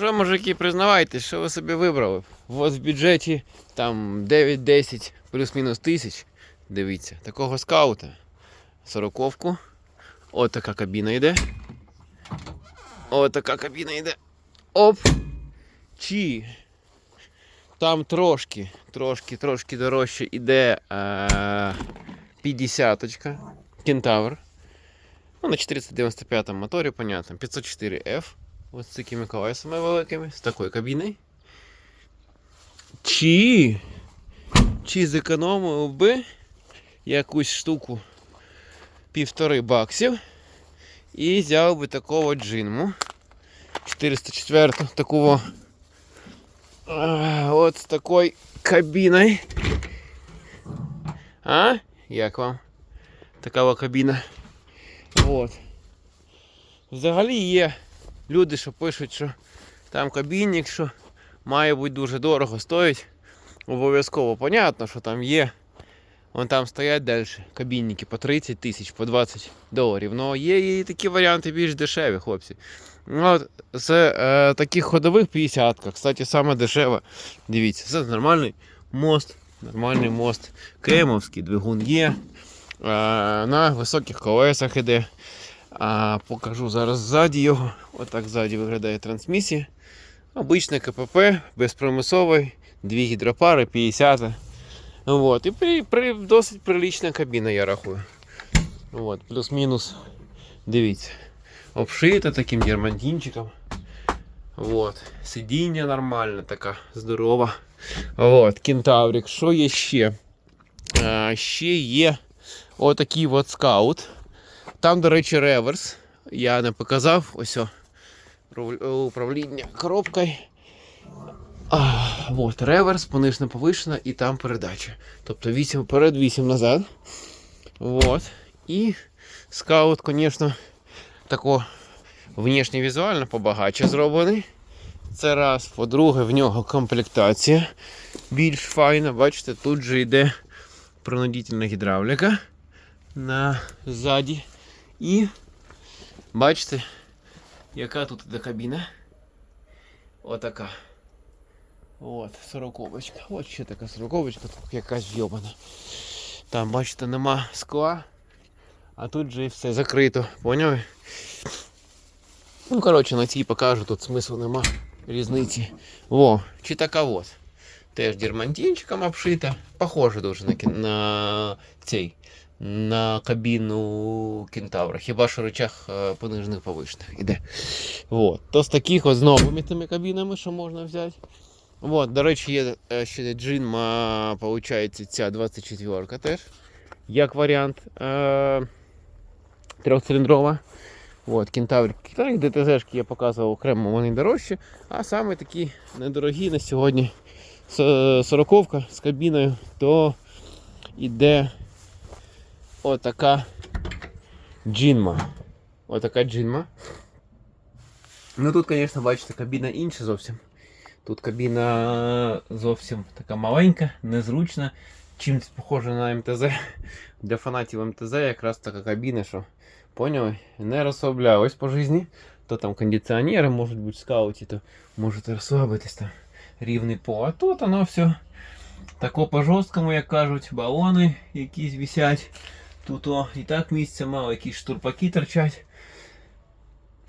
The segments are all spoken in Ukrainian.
Ну мужики, признавайтесь, що ви собі вибрали? От в бюджеті там 9-10 плюс-мінус тисяч. Дивіться, такого скаута. Сороковку. От така кабіна йде. От така кабіна йде. Оп! Чи там трошки, трошки, трошки дорожче іде е, 50-очка. Кентавр. Ну, на 495 моторі, понятно. 504F. Ось з такими колесами великими, з такою кабіною. Чи, чи зекономив би якусь штуку півтори баксів і взяв би такого джинму. 404 такого от з такою кабіною. А? Як вам? Така кабіна. От. Взагалі є люди, що пишуть, що там кабінник, що має бути дуже дорого стоїть. Обов'язково понятно, що там є. Вон там стоять далі кабінники по 30 тисяч, по 20 доларів. Ну є і такі варіанти більш дешеві, хлопці. Ну, от, з е, таких ходових 50 кстати, саме дешева. Дивіться, це нормальний мост, нормальний мост. Кремовський двигун є. Е, на високих колесах іде. А, покажу зараз ззаді його. Отак ззаді виглядає трансмісія. Обичне КПП, безпромисовий, дві гідропари, 50. Вот. І при, при, досить прилична кабіна, я рахую. Вот. Плюс-мінус. Дивіться. Обшита таким дермантинчиком. Вот. Сидіння нормальне, така здорова. Вот. Кентаврик. Що є ще? А, ще є отакий от скаут. Там, до речі, реверс. Я не показав. Ось о, управління коробкою. А, от, реверс, понижена повишена і там передача. Тобто 8 вперед, 8 назад. Вот. І скаут, звісно, тако внешне візуально побагаче зроблений. Це раз. По-друге, в нього комплектація більш файна. Бачите, тут же йде принудительна гідравліка на ззаді. І бачите, яка тут іде кабіна. Отака. От, сороковочка. От ще така сороковочка, тут якась йобана. Там, бачите, нема скла, а тут же і все закрито, поняли? Ну, коротше, на цій покажу, тут смислу нема різниці. Во, чи така от. Теж дермантинчиком обшита. Похоже дуже на, кін- на цей. На кабіну кентавра. Хіба що речах е, понижених повишених іде. Вот. То з таких от з новими тими кабінами, що можна взяти. Вот, до речі, є е, ще джинма, виходить, ця 24-ка теж. Як варіант е- трьохциліндрова. От, кентавр. ДТЗ я показував окремо, вони дорожчі. А саме такі недорогі на сьогодні сороковка з кабіною, то іде отака джинма. Отака джинма. Ну тут, звісно, бачите, кабіна інша зовсім. Тут кабіна зовсім така маленька, незручна. Чимось похожа на МТЗ. Для фанатів МТЗ якраз така кабіна, що поняли, не розслаблялась по житті. То там кондиціонери можуть бути в скауті, то можете розслабитись там рівний пол. А тут воно все тако по жорсткому, як кажуть, балони якісь висять. Тут о, і так місця мало, якісь штурпаки торчать.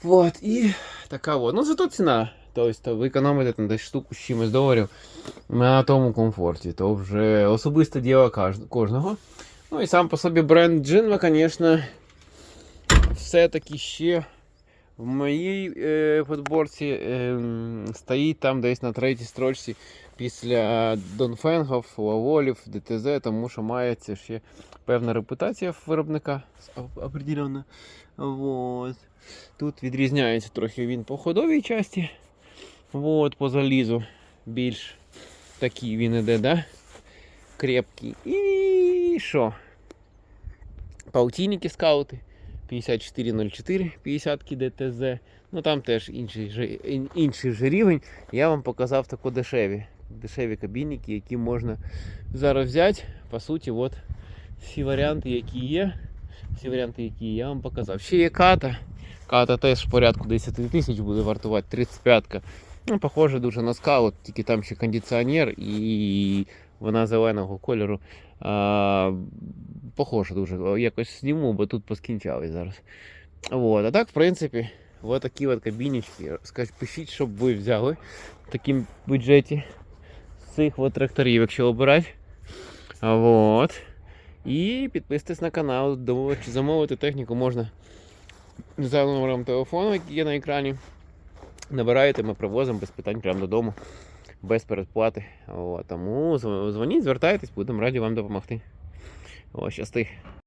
Вот, і така от. Ну зато ціна. Тобто ви економите там десь штуку з чимось доларів на тому комфорті. То вже особисте діло кожного. Ну і сам по собі бренд Джинва, звісно, все-таки ще в моїй е, подборці е, стоїть там десь на третій строчці після Донфенгов, Лаволів, ДТЗ, тому що мається ще певна репутація виробника оп- определена. Вот. Тут відрізняється трохи він по ходовій часті. Вот, по залізу більш такий він іде, да? Крепкий. І що? Паутинники скаути 5404, 50 ДТЗ. Ну там теж інший, інший же рівень. Я вам показав тако дешеві. Дешеві кабінники, які можна зараз взяти. По суті, от всі варіанти, які є. Всі варіанти, які я вам показав. Ще є ката. Ката теж в порядку 10 тисяч буде вартувати 35-ка. Ну, похоже дуже на скаут, тільки там ще кондиціонер і вона зеленого кольору. А, похоже дуже. Якось зніму, бо тут поскінчались зараз. Вот. А так, в принципі, вот такі от кабіночки. Скажіть, пишіть, щоб ви взяли в такому бюджеті з цих от тракторів, якщо обирати. Вот. І підписуйтесь на канал, замовити техніку можна за номером телефону, який є на екрані. Набираєте, ми привозимо без питань прямо додому, без передплати. О, тому дзвоніть, звертайтесь, будемо раді вам допомогти. О, щасти.